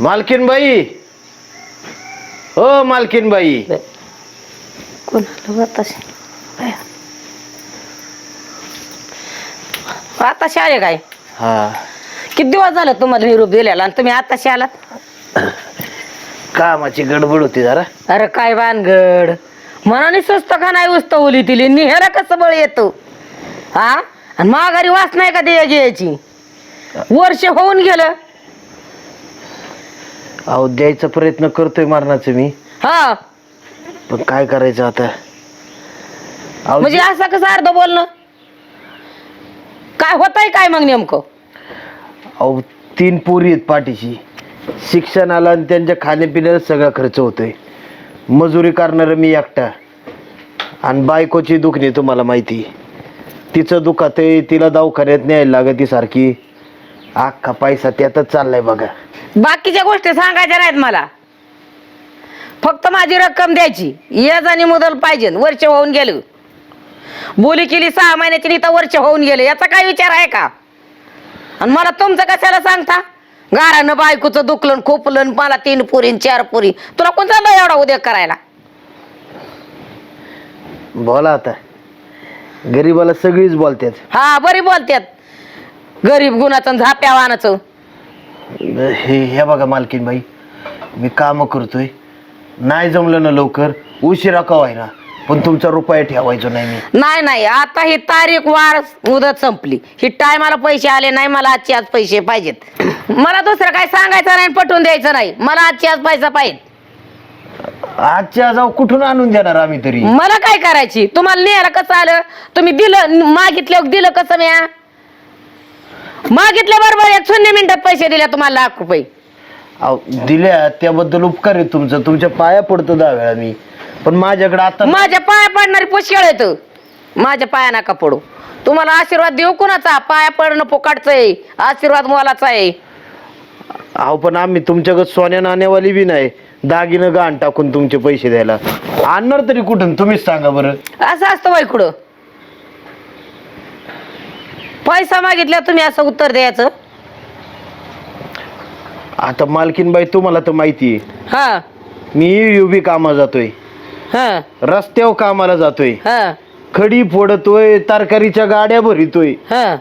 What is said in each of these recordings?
मालकीन बाई हो मालकीन बाई कोणाला आताशी आताशी आले काय? हा. किती दिवस झालं तुम्हाला निरोप दिलेला आणि तुम्ही आताशी आलात? कामाची गडबड होती जरा. अरे काय भानगड. मनाने स्वस्त का नाही उस्त ओली तिली? निहेरा कसं बळ येतो? हा? आणि माघारी वास नाही का ते घ्यायची? वर्ष होऊन गेलं. अहो द्यायचा प्रयत्न करतोय मारण्याचं मी. हा. पण काय करायचं आता? अहो, म्हणजे असं कसं अर्ध बोलणं? काय होतंय काय मग नेमकं? अहो तीन पोरी आहेत पाठीशी. शिक्षणाला आणि त्यांच्या खाण्यापिण्याला सगळा खर्च होतोय. मजुरी करणारं मी एकटा. आणि बायकोची दुखणी तुम्हाला माहिती. तिचं दुखात तिला दवाखान्यात न्यायला लागत ती सारखी. अख्खा पैसा त्यातच चाललाय बघा. बाकीच्या गोष्टी सांगायच्या नाहीत मला. फक्त माझी रक्कम द्यायची. याज आणि मुदल पाहिजे वर्ष होऊन गेलं. बोली केली सहा महिन्याची इथं वर्ष होऊन गेलं. याचा काय विचार आहे का? आणि मला तुमचं कशाला सांगता? गारानं बायकोचं दुखलं खोपलं मला तीन पुरी चार पुरी. तुला कोण चाललं एवढा उद्योग करायला? बोला आता. गरीबाला सगळीच बोलतात. हा बरी बोलत्यात गरीब गुणाचं झाप्या वानाचं हे हे बघा मालकीन बाई मी काम करतोय. नाही जमलं ना लवकर उशिरा का ना पण तुमचा रुपये ठेवायचो नाही मी. नाही नाही आता ही तारीख वार मुदत संपली. ही टायमाला पैसे आले नाही मला आजची आज पैसे पाहिजेत. मला दुसरं काय सांगायचं नाही पटवून द्यायचं नाही. मला आजची आज पैसा पाहिजे आजच्या जाऊ कुठून आणून देणार आम्ही तरी? मला काय करायची? तुम्हाला न्यायला कसं आलं? तुम्ही दिलं मागितलं दिलं कसं म्या? मागितल्या बरोबर एक शून्य मिनिटात पैसे दिले तुम्हाला लाख रुपये. अहो, दिल्या त्याबद्दल उपकार आहे तुमचं. तुमच्या पाया पडतो दहा वेळा मी. पण माझ्याकडे आता माझ्या पाया पडणारी पुष्कळ येत माझ्या पाया नका पडू. तुम्हाला आशीर्वाद देऊ कुणाचा? पाया पडणं पोकाटचं आहे. आशीर्वाद मोलाचा आहे. अहो पण आम्ही तुमच्याकडे सोन्या नाण्यावाली बी नाही. दागिनं गहाण टाकून तुमचे पैसे द्यायला. आणणार तरी कुठून तुम्हीच सांगा बरं. असं असतं बाई कुठं? पैसा मागितल्या तुम्ही असं उत्तर द्यायचं. आता मालकीन बाई तुम्हाला तर माहिती आहे. हा. मी युबी कामाला जातोय. हा. रस्त्यावर कामाला जातोय. हा. खडी फोडतोय तरकारीच्या गाड्या भरितोय. हा.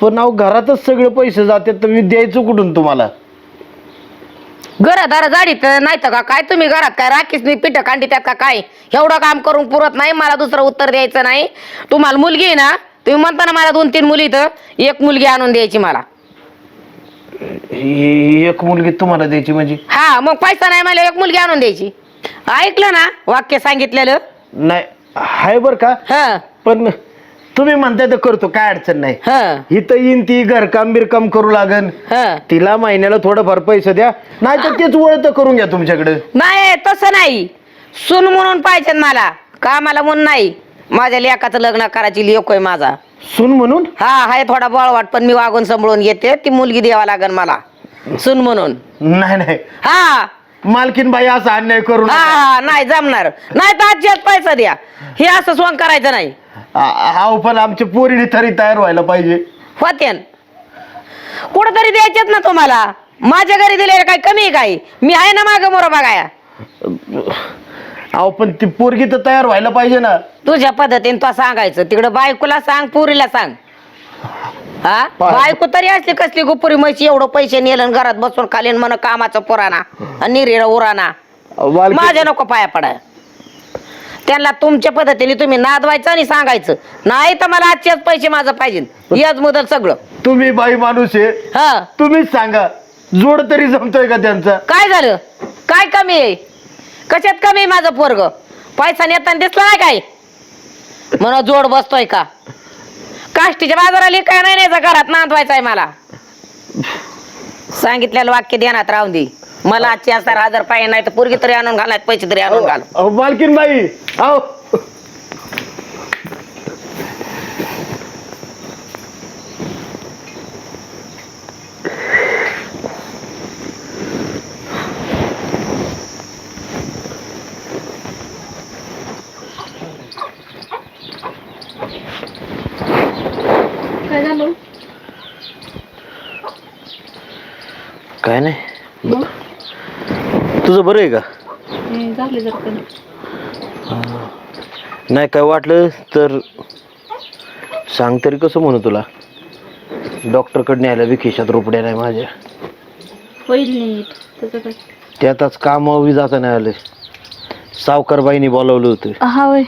पण अहो घरातच सगळे पैसे जातात तर मी द्यायचं कुठून तुम्हाला? घरादार जाडीत नाही तर का? काय तुम्ही घरात काय राखीस नाही पिठ कांडी त्यात का काय? एवढं काम करून पुरत नाही मला दुसरं उत्तर द्यायचं नाही. तुम्हाला मुलगी आहे ना तुम्ही म्हणता ना मला दोन तीन मुली तर एक मुलगी आणून द्यायची मला. एक मुलगी तुम्हाला द्यायची म्हणजे? हा मग पैसा नाही मला एक मुलगी आणून द्यायची. ऐकलं ना वाक्य सांगितलेलं? नाही हाय बर का? हा. पण तुम्ही म्हणताय तर करतो काय अडचण नाही. हा. इथं येईन ती घरकाम बिरकाम करू लागन. हा. तिला महिन्याला थोडंफार पैसे द्या नाही तर तेच वळत करून घ्या तुमच्याकडे. नाही तसं नाही. सून म्हणून पाहिजे मला. कामाला म्हणून नाही. माझ्या लेकाचं लग्न करायची लेक आहे माझा. सून म्हणून? हा हाय थोडा बळवाट पण मी वागून सांभाळून घेते. ती मुलगी द्यावा लागन मला. सून म्हणून. नाही नाही. हा. मालकीन बाई असा अन्याय करून हा हा नाही जमणार. नाही तर आजच्याच पैसा द्या. हे असं सोंग करायचं नाही. हा पण आमच्या पोरीने तरी तयार व्हायला पाहिजे. होत्यान कुठंतरी द्यायचेत ना तुम्हाला. माझ्या घरी दिलेलं काय कमी आहे काय मी आहे ना मागं मोर बघाया अहो पण ती पोरगी तर तयार व्हायला पाहिजे ना. तुझ्या पद्धतीने तो सांगायचं. तिकडं बायकोला सांग पुरीला सांग. हा? पाय- बायको तरी असली कसली गुपुरी म्हशी एवढं पैसे नेलं घरात बसून खाली म्हण कामाचं पुराणा आणि निरीरा उराणा. माझ्या नको पाया पडाय. त्यांना तुमच्या पद्धतीने तुम्ही नादवायचं आणि सांगायचं. नाही तर मला आजच्याच पैसे माझं पाहिजे. याच मुदल सगळं. तुम्ही बाई माणूस आहे. हा. तुम्हीच सांगा. जोड तरी जमतोय का त्यांचा? काय झालं? काय कमी आहे? कशात कमी आहे माझं पोरग? पैसा नेताना दिसला नाही काय? म्हणून जोड बसतोय का? काष्टीच्या बाजाराला काय नाही न्यायचं घरात नांदवायचं आहे मला. सांगितलेलं वाक्य ध्यानात राहून दे. मला आजची असणार हजार पाहिजे नाही तर पोरगी तरी आणून घालायत पैसे तरी आणून घाल. अहो मालकीन बाई अहो तुझं बरं आहे का? झाले जर पण नाही काय वाटलं तर सांग तरी कसं म्हणू तुला? डॉक्टरकडे न्यायला बी खिशात रुपड्या नाही माझ्या. होईल नीट. त्याचं काय त्यातच कामावर बी जाता नाही आलं. सावकारबाईनी बोलावलं होतं. हा होय.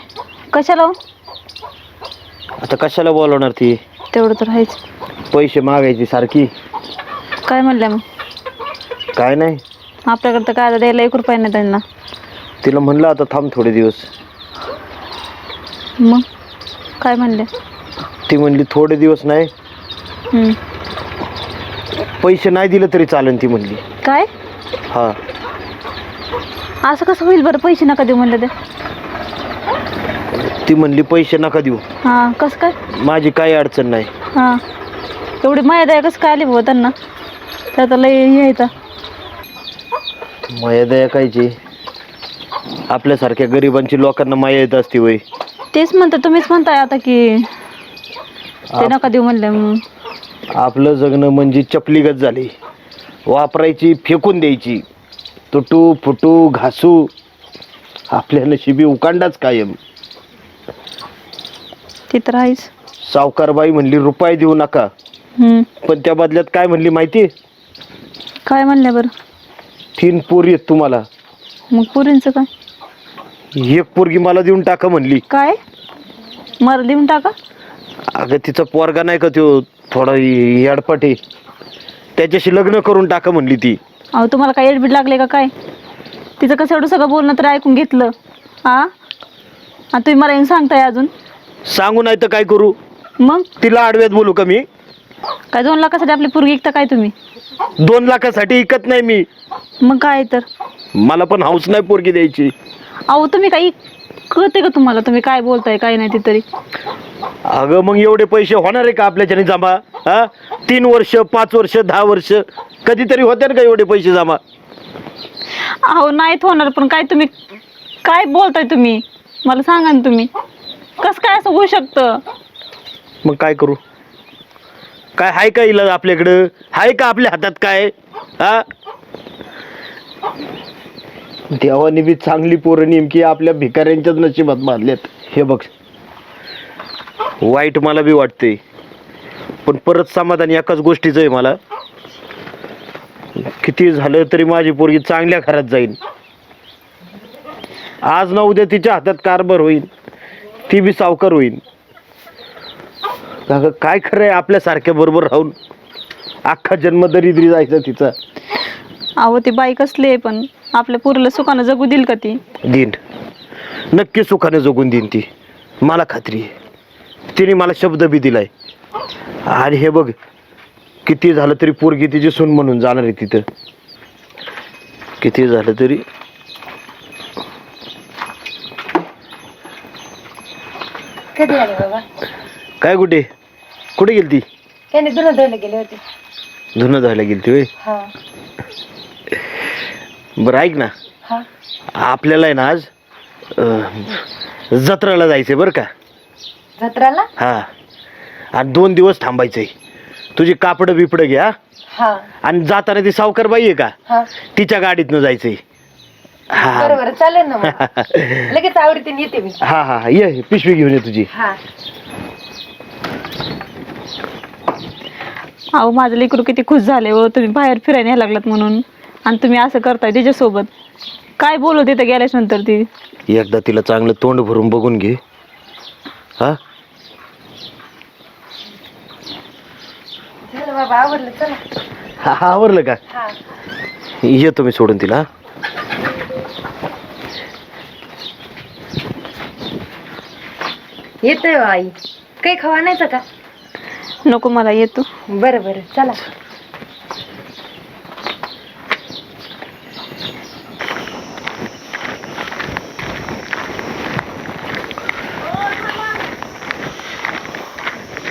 कशाला हो? आता कशाला बोलवणार ती? तेवढं तर आहेच. पैसे मागायची सारखी. काय म्हणल्या मग? काय नाही. आपल्याकडे तर काय आता द्यायला एक रुपया नाही त्यांना. तिला म्हणलं आता थांब थोडे दिवस. मग? काय म्हणले? ती म्हणली थोडे दिवस नाही. हम्म. पैसे नाही दिले तरी चालेल ती म्हणली. काय? हा. असं कसं होईल बरं? पैसे नका देऊ म्हणलं ते. ती म्हणली पैसे नका देऊ. हां कसं काय? माझी काही अडचण नाही. हां. एवढी माया आहे कसं काय आली बाबा त्यांना? त्यात लय हे आहे. माया दया कायची. आपल्यासारख्या गरिबांची लोकांना माया येत असते वय. तेच म्हणता तुम्हीच म्हणताय आता की ते नका देऊ म्हणले मग. आपलं जगणं म्हणजे चपलीगत झाली. वापरायची फेकून द्यायची. तुटू फुटू घासू. आपल्या नशिबी उकांडाच कायम. ते तर आहेच. सावकारबाई म्हणली रुपये देऊ नका. हम्म. पण त्या बदल्यात काय म्हणली माहिती? काय म्हणल्या बरं? तीन पोरी आहेत तुम्हाला. मग पुरींचं काय? एक पोरगी मला देऊन टाका म्हणली. काय? मला देऊन टाका? अगं तिचा पोरगा नाही का तो थोडा येडपट आहे. त्याच्याशी लग्न करून टाका म्हणली ती. अहो तुम्हाला काय एडबीड लागले का काय? तिचं कसं एवढं सगळं बोलणं तर ऐकून घेतलं. हा आणि तुम्ही मला येऊन सांगताय अजून? सांगू नाही तर काय करू? मग? तिला आडव्यात बोलू का मी? काय दोन लाखासाठी आपली पोरगी ऐकता काय तुम्ही? दोन लाखासाठी इकत नाही मी. मग काय तर? मला पण हाऊस नाही पोरगी द्यायची. अहो तुम्ही काही कळते का तुम्हाला? तुम्ही काय बोलताय काय नाही ते तरी? अगं मग एवढे पैसे होणार आहे का आपल्याच्याने जमा? हा? तीन वर्ष पाच वर्ष दहा वर्ष कधीतरी होते ना का एवढे पैसे जमा? अहो नाहीत होणार पण काय तुम्ही काय बोलताय तुम्ही? मला सांगा ना तुम्ही. कसं काय असं होऊ शकतं? मग काय करू? काय हाय का इलाज आपल्याकडं? हाय का आपल्या हातात काय? हा? देवाने बी चांगली पोरं नेमकी आपल्या भिकाऱ्यांच्याच नशिबात बांधल्यात. हे बघ. वाईट मला बी वाटते पण परत समाधान एकाच गोष्टीचं आहे मला. किती झालं तरी माझी पोरगी चांगल्या घरात जाईल आज ना उद्या तिच्या हातात कारभार होईल ती बी सावकार होईल अगं काय खरं आहे आपल्यासारख्या बरोबर राहून? अख्खा जन्म दरिद्री जायचा तिचा. अहो ती बाई कसली आहे पण? आपल्या पोरीला सुखानं जगू देईल का ती? दिन नक्की सुखाने जगून देईन ती. मला खात्री आहे. तिने मला शब्द बी दिलाय. आणि हे बघ किती झालं तरी पोरगी तिची सून म्हणून जाणार आहे तिथं. किती झालं तरी? कधी आले बाबा? काय कुठे? कुठे गेली ती त्याने दुरून धुवायला गेले होते. धुणं धुवायला गेली ती हा. बरं ऐक ना. हा. आपल्याला आहे ना आज अं, जत्रेला जायचंय बरं का? जत्राला? हा. आणि दोन दिवस थांबायचंय. तुझी कापडं बिपडं घ्या हा. आणि जाताना ती सावकारबाई आहे का? हा. तिच्या गाडीतनं जायचंय. हा. बरं बरं चालेल ना मग. लगेच आवडते येते मी. हा हा हा, ये पिशवी घेऊन ये तुझी. हा. अहो माझं लेकरू किती खुश झाले हो. तुम्ही बाहेर फिरायला यायला लागलात म्हणून. आणि तुम्ही असं करताय तिच्यासोबत. काय बोलत तिथं गेल्याच नंतर ती? एकदा तिला चांगलं तोंड भरून बघून घे. हा? झालं बाबा आवडलं चला. हा हा, आवरलं का? हा. येतो मी सोडून तिला येतोय हो आई. काही खावा नाहीचं का? नको मला येतो बरं बरं चला.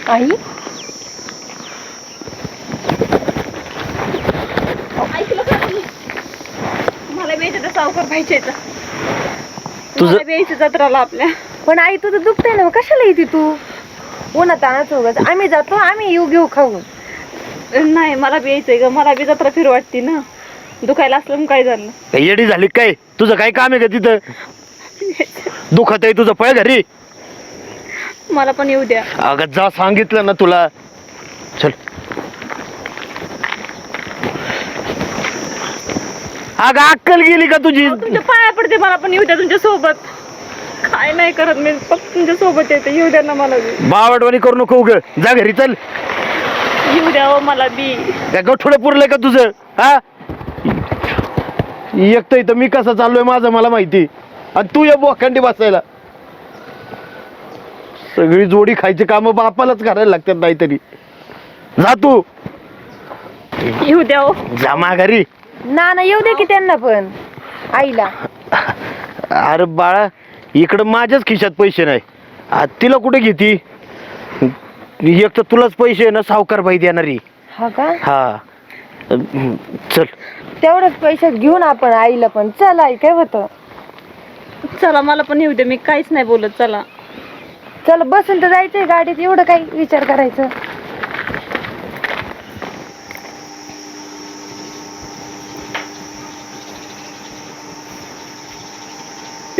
आई? मला द्यायचं सावकार पाहिजे तुझं द्यायचं जत्राला आपल्या पण आई तुझं दुखतंय ना मग कशाला येते तू? उन्हात आणत उगाच. आम्ही जातो आम्ही येऊ घेऊ खाऊन. नाही मला बी यायचंय ग. मला बी जत्रा फिर वाटते ना. दुखायला असलं मग काय झालं? काय येडी झाली काय? तुझं काय काम आहे का तिथं? दुखत आहे तुझं पळ घरी. मला पण येऊ द्या. अगं जा सांगितलं ना तुला. चल. अगं अक्कल गेली का तुझी? अहो, तुमच्या पाया पडते मला पण येऊ द्या तुमच्यासोबत. काय नाही करत मी फक्त तुमच्यासोबत येते. येऊ द्या ना मला बी. बावडवाणी करू नको ग जा घरी चल. येऊ द्या हो मला बी. काय गठोडं पुरलंय का तुझं? हा? एकटं इथं मी कसं चाललोय माझं मला माहिती. आणि तू या बोखंडी बसायला. सगळी जोडी खायची कामं बापालाच करायला लागतात नाहीतरी. जा तू. येऊ द्या हो. जा माघारी ना ना येऊ दे की त्यांना पण. आईला. अरे बाळा इकडं माझ्याच खिशात पैसे नाही. आ, तिला कुठे घेती? एक तर तुलाच पैसे आहे ना सावकार बाई देणारी. हा का? हा. अं, चल. तेवढ्याच पैशात घेऊन आपण आईला पण. चल आई काय होतं? चला मला पण येऊ द्या मी काहीच नाही बोलत. चला. चल बसून तर जायचंय गाडीत. एवढं काही विचार करायचं?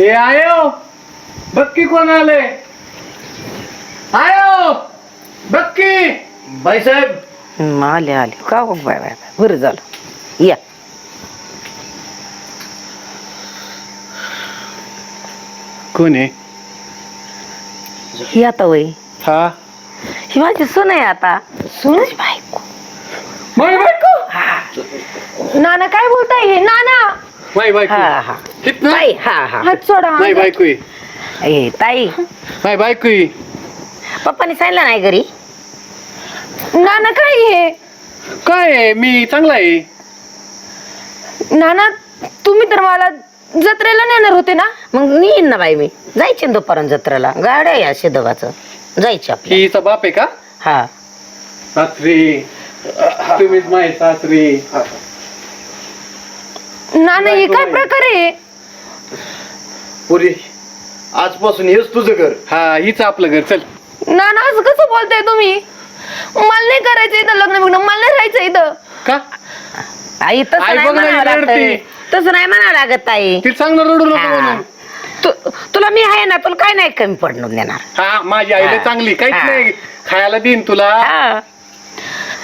ए आयो बक्की कोण आले? आयो बक्की! बाईसाहेब हं, आले आले. का हो? Bye bye bye. बरं झालं. या. कोण आहे? ही आता वय. हा. ही माझी सून आहे आता. सून बायको. माय बायको? नाना काय बोलताय हे? नाना! माय बायको हा हा. हित ना? ताई हा हा. हात सोडा माय बायको आहे. ए ताई. माय बायको आहे. पप्पानी सांगितलं नाही घरी? नाना काय हे काय आहे? मी चांगला आहे. नाना तुम्ही तर मला जत्रेला नेणार होते ना? मग येईन ना बाई मी. जायची ना दुपारून जत्रेला. गाड्या या शिदगाचं जायची आपली हिचा बाप आहे का? हा. सासरी. तुम्हीच माय सासरी. नाना हे काय प्रकार आहे? पुरी आजपासून हेच तुझं घर? हा हिच आपलं घर चल. नाना असं कसं बोलताय तुम्ही? मला नाही करायचं इथं लग्न बिग्न मला नाही राहायचं इथं. का? आई तसं आई नाही बघ ना, म्हणावं लागत. तसं नाही म्हणावं लागत ताई. ती चांगलं रडू नको हा. म्हणून. तू- तुला मी आहे ना तुला काय नाही कमी पडून देणार. हा माझी आईला हा. चांगली काहीच हा. नाही. खायला देईन तुला. हा.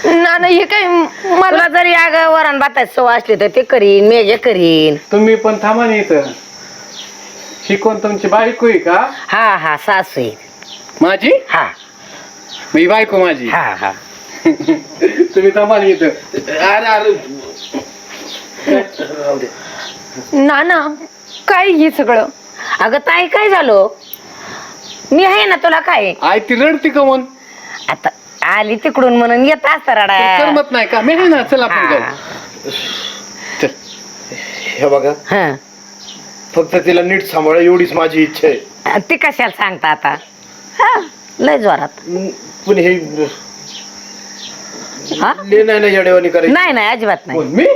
नाना हे काय मला तुला जरी अग वरण भाताची सव असली तर ते करीन मेजे करीन. तुम्ही पण थांबा ना इथं. ही कोण तुमची बायको आहे का? हा हा सासू आहे. माझी? हा. मी बायको माझी. हा हा. तुम्ही थांबा ना इथं. अरे अरे. नाना काय हे सगळं? अगं ताई काय झालो? मी आहे ना तुला काय? आई ती रडती का म्हणून? आता आली तिकडून म्हणून येत असत रडा. करमत नाही का? मी आहे ना चल आपण हा. जाऊ. चल हे बघा. हा. फक्त तिला नीट सांभाळा एवढीच माझी इच्छा आहे. ती कशाला सांगता आता? हा लय जोरात. हम्म, पण हे हा? ले नाही ना येडेवानी करायची. नाही नाही अजिबात नाही. कोण मी?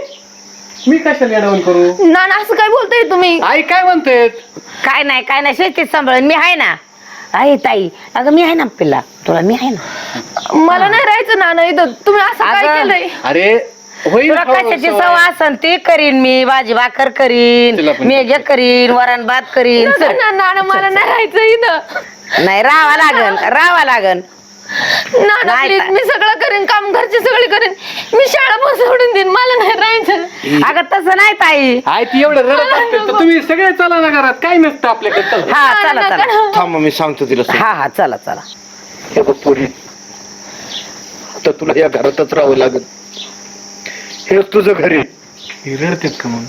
मी कशाला येडवण करू? नाना असं काय बोलताय तुम्ही? आई काय म्हणते काय नाही काय नाही शेतीत सांभाळून मी आहे ना. आहे ताई अगं मी आहे ना पिल्ला. तुला मी आहे ना. मला नाही राहायचं नाना इथं. तुम्ही असं काय अगं. केलंय? अरे होईल तुला हळूहळू कशाची सवय. सव असन? ती करीन मी भाजी भाकर करीन तिला पण- मेजे करीन. वरण भात करीन नका ना, नाना मला नाही राहायचं इथं. नाही राहावा लागन राहावा लागन. नाना नाही प्लीज का? मी सगळं करेन काम घरचे सगळे करेन. मी शाळा पण सोडून देईन मला नाही राहायचं. अगं तसं नाही ताई. आई ती एवढं रडत असते तर तुम्ही सगळे चला ना घरात काय नसतं आपल्याकडे चल. हा नाना, चला. नका चला. ना. थांब मग मी सांगतो तिला. हा हा चला चला. हे बघ पोरी. आता तुला या घरातच राहावं लागेल. हे तुझं घर आहे. ही रडतेत का म्हणून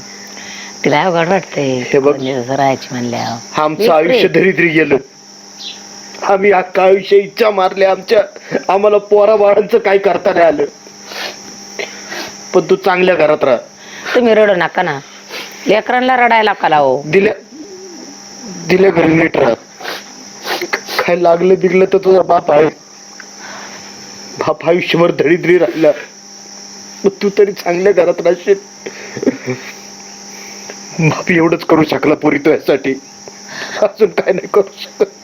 तिला अवघड वाटतंय. हे बघ. म्हणजे राहायची म्हणल्यावर. आमचं आयुष्य धरित्री गेलं. आम्ही अख्खा आयुष्य इच्छा मारले. आमच्या आम्हाला पोरा बाळांचं काय करता नाही आलं. पण तू चांगल्या घरात राहा. तुम्ही रडू नका ना. लेकरांना रडायला का लावो. दिल्या दिल्या घरी नीट राहा. काय लागलं बिगलं तर तुझा बाप आहे. बाप आयुष्यभर दरिद्री राहिला. मग तू तरी चांगल्या घरात राहशील. बाप एवढंच करू शकला पुरी तो यासाठी. अजून काय नाही करू शकत.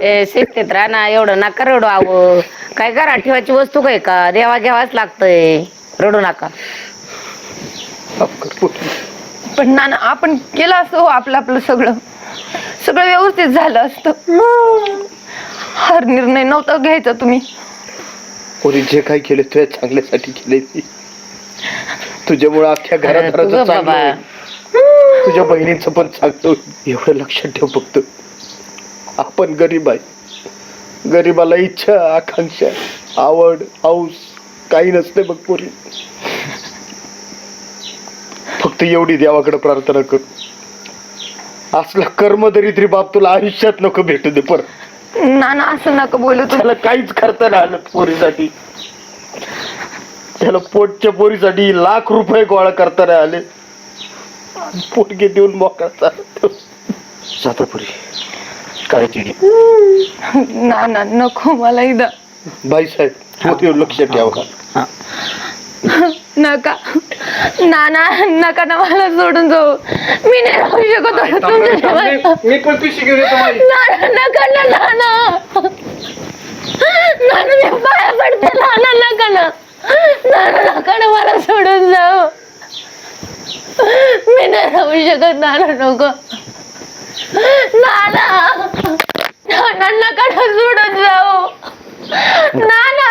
ए शिस्तीत राहा ना एवढं नका रडू आव काय घरात ठेवायची वस्तू काय का? देवा घ्यावाच लागतंय. रडू नका. माफ कर पोरी. पण नाना आपण केलं असतं हो आपलं आपलं सगळं. सगळं व्यवस्थित झालं असतं. हर निर्णय नव्हता घ्यायचा तुम्ही. पोरी जे काय केले तुझ्या चांगल्यासाठी केले ती. तुझ्यामुळे अख्ख्या अरे, घरात तुझं बाबा. तुझ्या बहिणीचं पण होईल. एवढं लक्षात ठेव फक्त. आपण गरीब आहे. गरीबाला इच्छा आकांक्षा आवड हाऊस काही नसते बघ पोरी. फक्त एवढी देवाकडे प्रार्थना कर. असला कर्मदरिद्री बाप तुला आयुष्यात नको भेटू दे परत नाना असं नका बोलू त्याला काहीच करता नाही आलं पोरीसाठी. त्याला पोटच्या पोरीसाठी लाख रुपये गोळा करता नाही आले. पोटगे देऊन मोकळा चालतो. जाता पुरी. काळजी घे नाना नको मला इथं. बाईसाहेब पोरीवर लक्ष ठेवा. नका. नाना नका ना मला सोडून जाऊ. मी नाही राहू शकत तुमच्याशिवाय मी मी पण पिशी घेऊन येतो माझी नाना नका ना नाना. नाना मी पाया पडते. नाना नका ना. नाना नका ना मला सोडून जाऊ. मी नाही राहू शकत नाना नको. नाना नाना नका ना सोडून जाऊ. नाना.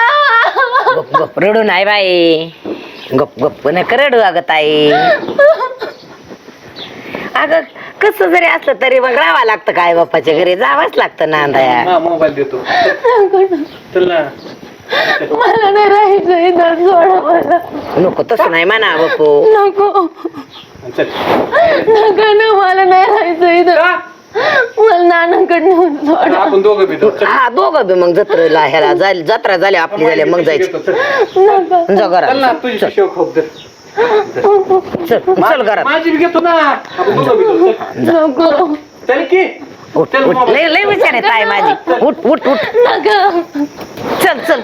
गप गप रडू नाही बाई. गप गप नका रडू अगं ताई. अगं कसं जरी असलं तरी मग राहावं लागतं काय बाप्पाच्या घरी? जावंच लागतं नांदाया. हा मोबाईल देतो. चल ना. मला नाही राहायचं इथं सोडा मला. नको तसं नाही म्हणा बापू. नको. चल. नका ना मला नाही राहायचं इथं? मला नानांकडनं हा दोघं बी मग जत्रेला ह्याला जाय- जत्रा झाली आपली झाली मग जायचं. चल. नका. चल ना लय विचार आहे ताई माझी. उठ उठ उठ. चल चल.